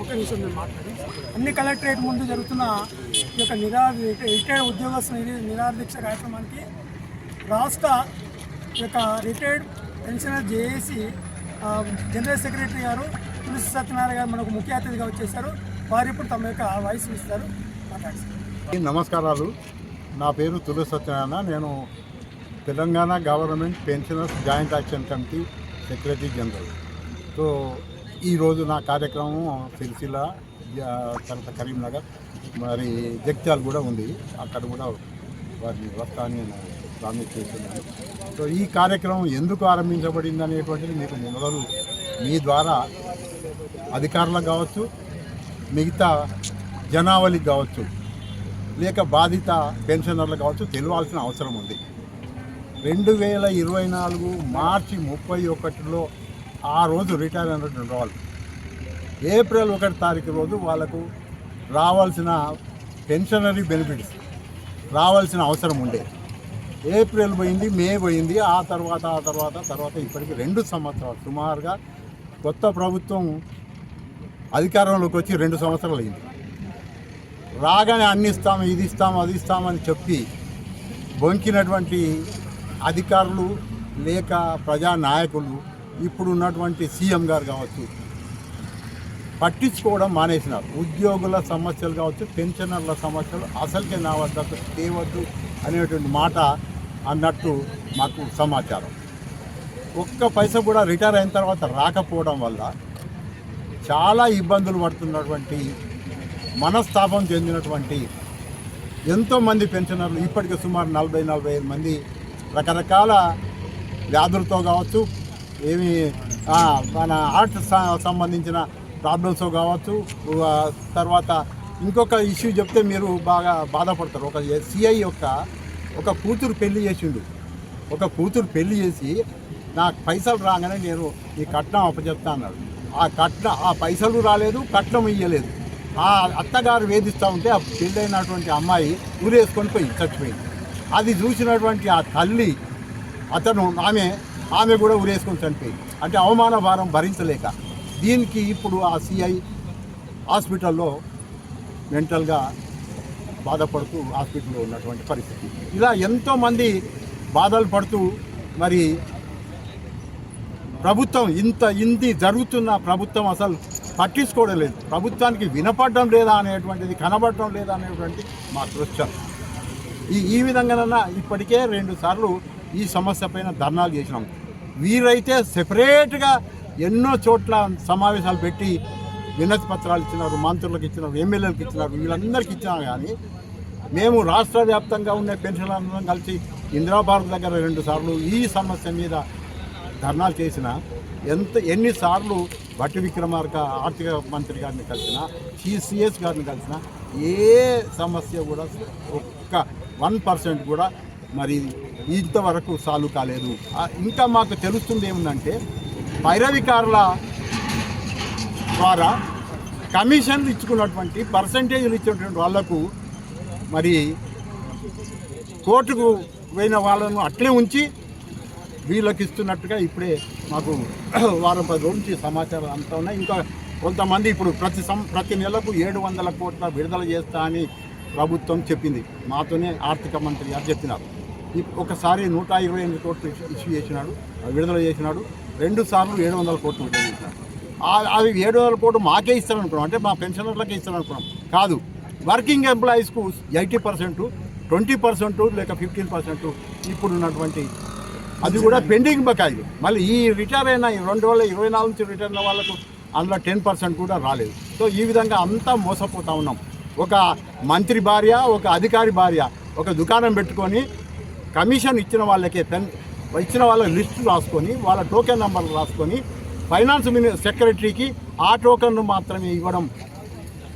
ఒక నిమిషం నేను మాట్లాడి. అన్ని కలెక్టరేట్ ముందు జరుగుతున్న ఈ యొక్క నిరా రిటైర్డ్ ఉద్యోగస్తుల నిరా- నిరాహార దీక్ష కార్యక్రమానికి రాష్ట్ర ఈ యొక్క retired pensioner JAC general secretary గారు తులసి సత్యనారాయణ గారు మనకు ముఖ్య అతిథిగా వచ్చేసారు. వారు ఇప్పుడు తమ యొక్క వాయిస్ ఇస్తారు నమస్కారాలు. నా పేరు తులసి సత్యనారాయణ. నేను Telangana government pensioners joint action committee secretary general. So ఈరోజు నా కార్యక్రమం సిరిసిల్ల జ- తర్వాత కరీంనగర్ మరి జగ్త్యాలు కూడా ఉంది. అక్కడ కూడా వారిని వస్తా నేను ప్రామిస్ చేస్తున్నాను. సో ఈ కార్యక్రమం ఎందుకు ఆరంభించబడింది అనేటువంటిది మీకు మొదలు మీ ద్వారా అధికారులకు కావచ్చు మిగతా జనావళికి కావచ్చు లేక బాధిత పెన్షనర్లు కావచ్చు తెలియాల్సిన అవసరం ఉంది. రెండు వేల ఇరవై నాలుగు మార్చి ముప్పై ఒకటిలో ఆ రోజు రిటైర్ అయినటువంటి వాళ్ళు ఏప్రిల్ ఒకటి తారీఖు రోజు వాళ్ళకు రావాల్సిన పెన్షనరీ బెనిఫిట్స్ రావాల్సిన అవసరం ఉండే. ఏప్రిల్ పోయింది మే పోయింది ఆ తర్వాత ఆ తర్వాత తర్వాత ఇప్పటికి రెండు సంవత్సరాలు. సుమారుగా కొత్త ప్రభుత్వం అధికారంలోకి వచ్చి రెండు సంవత్సరాలు అయింది. రాగానే అన్ని ఇస్తాం ఇది ఇస్తాం అది ఇస్తామని చెప్పి బొంకినటువంటి అధికారులు లేక ప్రజా నాయకులు ఇప్పుడు ఉన్నటువంటి సీఎం గారు కావచ్చు పట్టించుకోవడం మానేసినారు. ఉద్యోగుల సమస్యలు కావచ్చు పెన్షనర్ల సమస్యలు అసలుకే నా వద్ద తేవద్దు అనేటువంటి మాట అన్నట్టు మాకు సమాచారం. ఒక్క పైస కూడా రిటైర్ అయిన తర్వాత రాకపోవడం వల్ల చాలా ఇబ్బందులు పడుతున్నటువంటి మనస్తాపం చెందినటువంటి ఎంతోమంది పెన్షనర్లు ఇప్పటికే సుమారు నలభై నలభై ఐదు మంది రకరకాల వ్యాధులతో కావచ్చు ఏమి మన హార్ట్ సంబంధించిన ప్రాబ్లమ్స్ కావచ్చు తర్వాత ఇంకొక ఇష్యూ చెప్తే మీరు బాగా బాధపడతారు. ఒక సిఐ యొక్క ఒక కూతురు పెళ్ళి చేసిండు. ఒక కూతురు పెళ్ళి చేసి నాకు పైసలు రాగానే నేను ఈ కట్నం అప్పచెప్తా అన్నాడు. ఆ కట్నం ఆ పైసలు రాలేదు కట్నం ఇయ్యలేదు. ఆ అత్తగారు వేధిస్తూ ఉంటే ఆ పెళ్ళైనటువంటి అమ్మాయి ఊరేసుకొని పోయి చచ్చిపోయింది. అది చూసినటువంటి ఆ తల్లి అతను ఆమె ఆమె కూడా ఉరేసుకొని చనిపోయింది. అంటే అవమాన భారం భరించలేక. దీనికి ఇప్పుడు ఆ సిఐ హాస్పిటల్లో మెంటల్గా బాధపడుతూ హాస్పిటల్లో ఉన్నటువంటి పరిస్థితి. ఇలా ఎంతోమంది బాధలు పడుతూ మరి ప్రభుత్వం ఇంత ఇంది జరుగుతున్న ప్రభుత్వం అసలు పట్టించుకోవడం లేదు. ప్రభుత్వానికి వినపడడం లేదా అనేటువంటిది కనబడడం లేదా అనేటువంటి మా దృశ్యం ఈ ఈ విధంగానన్నా ఇప్పటికే రెండు సార్లు ఈ సమస్య పైన ధర్నాలు చేసినాం. వీరైతే సెపరేట్గా ఎన్నో చోట్ల సమావేశాలు పెట్టి వినతి పత్రాలు ఇచ్చినారు మంత్రులకు ఇచ్చినారు ఎమ్మెల్యేలకు ఇచ్చినారు వీళ్ళందరికీ ఇచ్చినా కానీ మేము రాష్ట్ర వ్యాప్తంగా ఉండే పెన్షన్లందరం కలిసి ఇందిరాభారత్ దగ్గర రెండు సార్లు ఈ సమస్య మీద ధర్నాలు చేసిన ఎంత ఎన్నిసార్లు భట్టి విక్రమార్క ఆర్థిక మంత్రి గారిని కలిసిన సిఎస్ గారిని కలిసిన ఏ సమస్య కూడా ఒక్క వన్ పర్సెంట్ కూడా మరి ఇంతవరకు సాల్వ్ కాలేదు. ఇంకా మాకు తెలుస్తుంది ఏముందంటే పైరవికారుల ద్వారా కమిషన్లు ఇచ్చుకున్నటువంటి పర్సంటేజ్లు ఇచ్చినటువంటి వాళ్ళకు మరి కోర్టుకు పోయిన వాళ్ళను అట్లే ఉంచి వీళ్ళకి ఇస్తున్నట్టుగా ఇప్పుడే మాకు వారం పది రోజుల నుంచి సమాచారం అంతా ఉన్నాయి. ఇంకా కొంతమంది ఇప్పుడు ప్రతి సం ప్రతి నెలకు ఏడు వందల కోట్ల విడుదల చేస్తా అని ప్రభుత్వం చెప్పింది. మాతోనే ఆర్థిక మంత్రి గారు చెప్పినారు. ఒకసారి నూట ఇరవై ఎనిమిది కోట్లు ఇష్యూ- చేసినాడు విడుదల చేసినాడు. రెండు సార్లు ఏడు వందల కోట్లు విడుదల చేసినాడు. అవి ఏడు వందల కోట్లు మాకే ఇస్తారనుకున్నాం. అంటే మా పెన్షనర్లకే ఇస్తారనుకున్నాం. కాదు వర్కింగ్ ఎంప్లాయీస్కు ఎయిటీ పర్సెంట్ ట్వంటీ పర్సెంట్ లేక ఫిఫ్టీన్ పర్సెంట్ ఇప్పుడు ఉన్నటువంటి అది కూడా పెండింగ్ బకాయిలు. మళ్ళీ ఈ రిటైర్ అయిన రెండు వేల ఇరవై నాలుగు నుంచి రిటైర్ అయిన వాళ్ళకు అందులో టెన్ పర్సెంట్ కూడా రాలేదు. సో ఈ విధంగా అంతా మోసపోతూ ఉన్నాం. ఒక మంత్రి భార్య ఒక అధికారి భార్య ఒక దుకాణం పెట్టుకొని కమిషన్ ఇచ్చిన వాళ్ళకి పెన్ ఇచ్చిన వాళ్ళ లిస్టు రాసుకొని వాళ్ళ టోకెన్ నెంబర్లు రాసుకొని ఫైనాన్స్ మిని సెక్రటరీకి ఆ టోకెన్ను మాత్రమే ఇవ్వడం.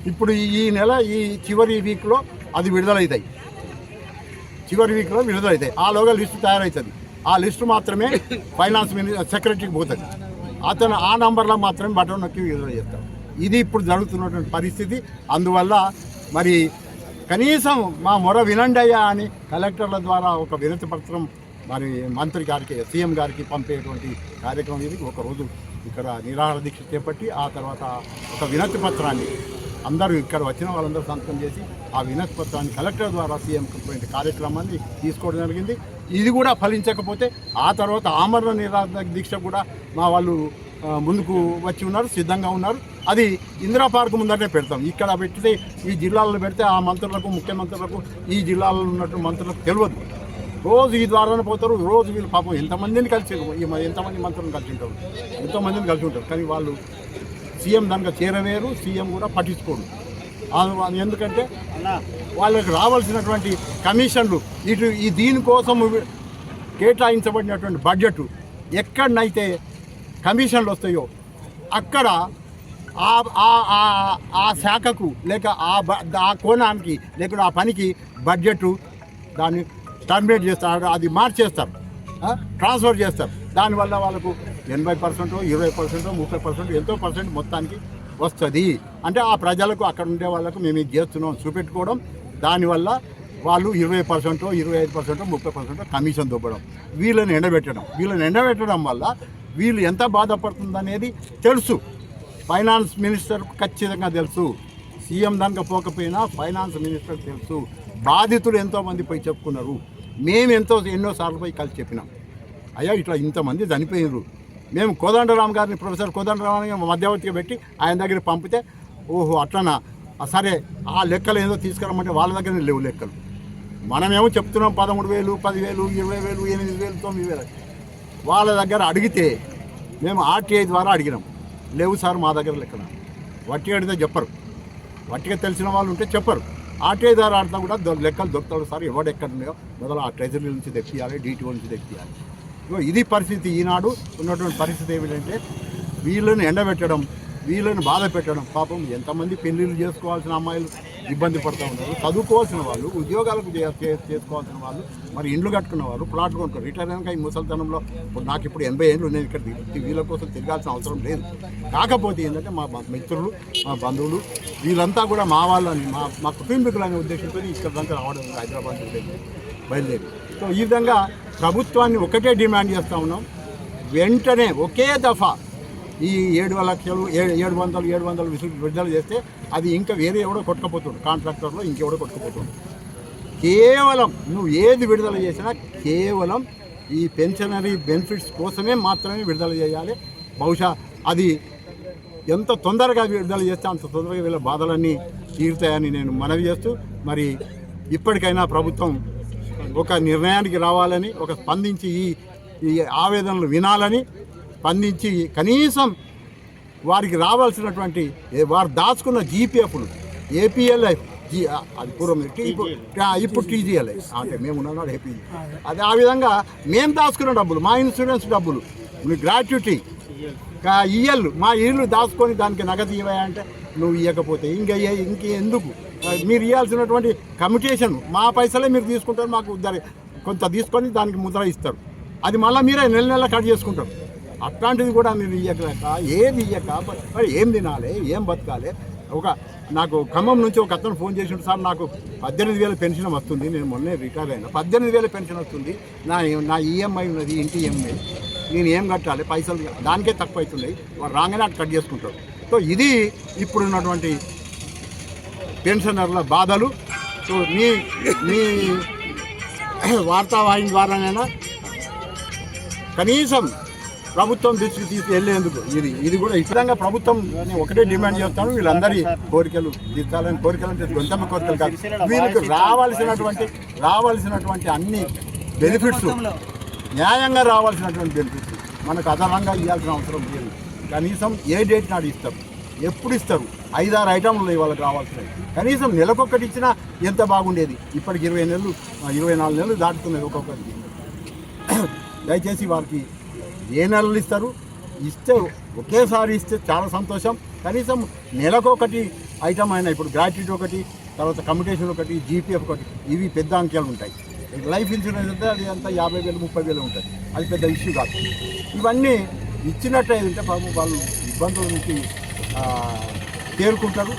ఇప్పుడు ఈ- ఈ నెల ఈ చివరి వీక్లో అది విడుదలవుతాయి చివరి వీక్లో విడుదలవుతాయి ఆలోగా లిస్టు తయారవుతుంది ఆ లిస్టు మాత్రమే ఫైనాన్స్ మిని సెక్రటరీకి పోతుంది. అతను ఆ నంబర్లో మాత్రమే బటన్ నొక్కి విడుదల చేస్తాడు. ఇది ఇప్పుడు జరుగుతున్నటువంటి పరిస్థితి. అందువల్ల మరి కనీసం మా మొర వినండి అయ్యా అని కలెక్టర్ల ద్వారా ఒక వినతి పత్రం మరి మంత్రి గారికి సీఎం గారికి పంపేటువంటి కార్యక్రమం ఇది. ఒకరోజు ఇక్కడ నిరాహార దీక్ష చేపట్టి ఆ తర్వాత ఒక వినతి పత్రాన్ని అందరూ ఇక్కడ వచ్చిన వాళ్ళందరూ సంతకం చేసి ఆ వినతి పత్రాన్ని కలెక్టర్ ద్వారా సీఎం కార్యక్రమాన్ని తీసుకోవడం జరిగింది. ఇది కూడా ఫలించకపోతే ఆ తర్వాత ఆమరణ నిరాహార దీక్ష కూడా మా వాళ్ళు ముందుకు వచ్చి ఉన్నారు సిద్ధంగా ఉన్నారు. అది ఇందిరా పార్క్ ముందరే పెడతాం. ఇక్కడ పెడితే ఈ జిల్లాలో పెడితే ఆ మంత్రులకు ముఖ్యమంత్రులకు ఈ జిల్లాలో ఉన్నట్టు మంత్రులకు తెలియదు. రోజు ఈ ద్వారానే పోతారు. రోజు వీళ్ళు పాపం ఎంతమందిని కలిసి ఎంతమంది మంత్రులను కలిసి ఉంటారు? ఎంతోమందిని కలిసి ఉంటారు. కానీ వాళ్ళు సీఎం దానికి చేరవేరు సీఎం కూడా పట్టించుకోడు ఆ- ఎందుకంటే వాళ్ళకి రావాల్సినటువంటి కమిషన్లు ఇటు ఈ దీనికోసం కేటాయించబడినటువంటి బడ్జెట్ ఎక్కడనైతే కమిషన్లు వస్తాయో అక్కడ ఆ శాఖకు లేక ఆ ఆ కోణానికి లేక ఆ పనికి బడ్జెట్ దాన్ని టర్మినేట్ చేస్తారు అది మార్చేస్తారు ట్రాన్స్ఫర్ చేస్తారు. దానివల్ల వాళ్ళకు ఎనభై పర్సెంట్ ఇరవై పర్సెంట్ ముప్పై పర్సెంట్ ఎంతో పర్సెంట్ మొత్తానికి వస్తుంది. అంటే ఆ ప్రజలకు అక్కడ ఉండే వాళ్ళకు మేము ఇది చేస్తున్నాం చూపెట్టుకోవడం దానివల్ల వాళ్ళు ఇరవై పర్సెంట్ ఇరవై ఐదు పర్సెంట్ ముప్పై పర్సెంట్ కమిషన్ దొబ్బడం వీళ్ళని ఎండబెట్టడం. వీళ్ళని ఎండబెట్టడం వల్ల వీళ్ళు ఎంత బాధపడుతుందనేది తెలుసు. ఫైనాన్స్ మినిస్టర్ ఖచ్చితంగా తెలుసు. సీఎం దానికి పోకపోయినా ఫైనాన్స్ మినిస్టర్ తెలుసు. బాధితులు ఎంతోమంది పోయి చెప్పుకున్నారు. మేము ఎంతో ఎన్నోసార్లు పోయి కలిసి చెప్పినాం. అయ్యా ఇట్లా ఇంతమంది చనిపోయినారు మేము కోదండరామ్ గారిని ప్రొఫెసర్ కోదండరామ్ మధ్యవర్తిగా పెట్టి ఆయన దగ్గర పంపితే ఓహో అట్లనా? సరే ఆ లెక్కలు ఏదో తీసుకురమ్మంటే వాళ్ళ దగ్గర లేవు లెక్కలు. మనమేమో చెప్తున్నాం పదమూడు వేలు పదివేలు ఇరవై వేలు ఎనిమిది వేలు తొమ్మిది వేలు. వాళ్ళ దగ్గర అడిగితే మేము ఆర్టీఐ ద్వారా అడిగినాం. లేవు సార్ మా దగ్గర లెక్కన. వట్టి అడితే చెప్పరు. వట్టిగా తెలిసిన వాళ్ళు ఉంటే చెప్పరు. ఆర్టీఐ ద్వారా ఆడితే కూడా లెక్కలు దొరుకుతాడు సార్. ఎవడు ఎక్కడ ఉన్నాయో మొదలు ఆ ట్రెజరీ నుంచి తెప్పియాలి డీటీఓ నుంచి తెప్పియాలి. ఇగో ఇది పరిస్థితి ఈనాడు ఉన్నటువంటి పరిస్థితి ఏమిటంటే వీళ్ళని ఎండబెట్టడం వీళ్ళని బాధ పెట్టడం పాపం ఎంతమంది పెళ్ళిళ్ళు చేసుకోవాల్సిన అమ్మాయిలు ఇబ్బంది పడుతూ ఉన్నారు. చదువుకోవాల్సిన వాళ్ళు ఉద్యోగాలకు చేసుకోవాల్సిన వాళ్ళు మరి ఇండ్లు కట్టుకున్న వాళ్ళు ప్లాట్లు కొనుక్కోరు రిటైర్ అయినాక ఈ ముసలితనంలో నాకు ఇప్పుడు ఎనభై ఏళ్ళు నేను ఇక్కడ వీళ్ళ కోసం తిరగాల్సిన అవసరం లేదు. కాకపోతే ఏంటంటే మా మిత్రులు మా బంధువులు వీళ్ళంతా కూడా మా వాళ్ళని మా మా కుటుంబీకులు అనే ఉద్దేశంతో ఇక్కడ రావడం హైదరాబాద్ బయలుదేరి. సో ఈ విధంగా ప్రభుత్వాన్ని ఒకటే డిమాండ్ చేస్తూ ఉన్నాం. వెంటనే ఒకే దఫా ఈ ఏడు లక్షలు ఏ- ఏడు వందలు ఏడు వందలు విడుదల చేస్తే అది ఇంకా వేరే ఎవడో కొట్టుకుపోతుండు. కాంట్రాక్టర్లో ఇంకెవడో కొట్టుకుపోతుండు. కేవలం నువ్వు ఏది విడుదల చేసినా కేవలం ఈ పెన్షనరీ బెనిఫిట్స్ కోసమే మాత్రమే విడుదల చేయాలి. బహుశా అది ఎంత తొందరగా విడుదల చేస్తే అంత తొందరగా వీళ్ళ బాధలన్నీ తీరుతాయని నేను మనవి చేస్తూ మరి ఇప్పటికైనా ప్రభుత్వం ఒక నిర్ణయానికి రావాలని ఒక స్పందించి ఈ ఈ ఆవేదనలు వినాలని స్పందించి కనీసం వారికి రావాల్సినటువంటి వారు దాచుకున్న జీపీఎఫ్లు ఏపీఎల్ఐ జీ అది పూర్వం ఇప్పుడు ఇప్పుడు టీజీఎల్ఐ. అంటే మేము ఉన్నాం ఏపీ. అది ఆ విధంగా మేము దాచుకున్న డబ్బులు మా ఇన్సూరెన్స్ డబ్బులు మీ గ్రాట్యుటీ ఇయ్యలు మా ఇల్లు దాచుకొని దానికి నగదు ఇవ్వాయంటే నువ్వు ఇవ్వకపోతే ఇంకా ఇంక ఎందుకు? మీరు ఇవ్వాల్సినటువంటి కమిటేషన్ మా పైసలే మీరు తీసుకుంటారు మాకు కొంత తీసుకొని దానికి ముద్ర ఇస్తారు. అది మళ్ళీ మీరే నెల నెల కట్ చేసుకుంటారు. అట్లాంటిది కూడా మేము ఇయ్యక ఏది ఇయ్యక మరి ఏం తినాలి ఏం బతకాలి? ఒక నాకు ఖమ్మం నుంచి ఒక అతను ఫోన్ చేసిన సార్ నాకు పద్దెనిమిది వేల పెన్షన్ వస్తుంది నేను మొన్నే రిటైర్ అయినా. పద్దెనిమిది వేల పెన్షన్ వస్తుంది నా నా ఈఎంఐ ఉన్నది ఇంటి ఈఎంఐ. నేను ఏం కట్టాలి? పైసలు దానికే తక్కువ అవుతున్నాయి. వాడు రాగానే అటు కట్ చేసుకుంటారు సో ఇది ఇప్పుడున్నటువంటి పెన్షనర్ల బాధలు. సో మీ మీ వార్తావాహిని ద్వారానైనా కనీసం ప్రభుత్వం దృష్టికి తీసుకెళ్ళేందుకు ఇది ఇది కూడా ఈ విధంగా ప్రభుత్వం ఒకటే డిమాండ్ చేస్తాను. వీళ్ళందరి కోరికలు తీర్చాలని కోరికలు అంటే గొంతమ్మ కోరికలు కాదు. వీళ్ళకి రావాల్సినటువంటి రావాల్సినటువంటి అన్ని బెనిఫిట్స్ న్యాయంగా రావాల్సినటువంటి బెనిఫిట్స్ మనకు అదనంగా ఇవ్వాల్సిన అవసరం లేదు. కనీసం ఏ డేట్ నాడు ఇస్తారు. ఎప్పుడు ఇస్తారు. ఐదారు ఐటమ్లు వాళ్ళకి రావాల్సినవి. కనీసం నెలకొకటి ఇచ్చినా ఎంత బాగుండేది? ఇప్పటికి ఇరవై నెలలు ఇరవై నాలుగు నెలలు దాటుతున్నది ఒక్కొక్కరికి. దయచేసి వారికి ఏ నెలలు ఇస్తారు? ఇస్తే ఒకేసారి ఇస్తే చాలా సంతోషం. కనీసం నెలకొకటి ఐటమ్ అయినా ఇప్పుడు గ్రాట్యుటీ ఒకటి తర్వాత కమ్యూనికేషన్ ఒకటి జీపీఎఫ్ ఒకటి ఇవి పెద్ద అంకెలు ఉంటాయి. లైఫ్ ఇన్సూరెన్స్ అంటే అది అంతా యాభై వేలు ముప్పై వేలు ఉంటుంది అది పెద్ద ఇష్యూ కాదు. ఇవన్నీ ఇచ్చినట్టయితే పాపం వాళ్ళు ఇబ్బందుల నుంచి చేరుకుంటారు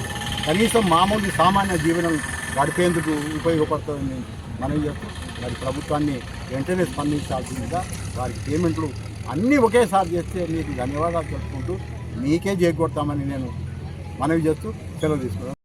కనీసం మామూలు సామాన్య జీవనం గడిపేందుకు ఉపయోగపడుతుందని మనం చెప్తూ మరి ప్రభుత్వాన్ని వెంటనే స్పందించాల్సిందిగా వారికి పేమెంట్లు అన్నీ ఒకేసారి చేస్తే మీకు ధన్యవాదాలు చెప్పుకుంటూ మీకే చేకూడతామని నేను మనవి చేస్తూ సెలవు తీసుకున్నాను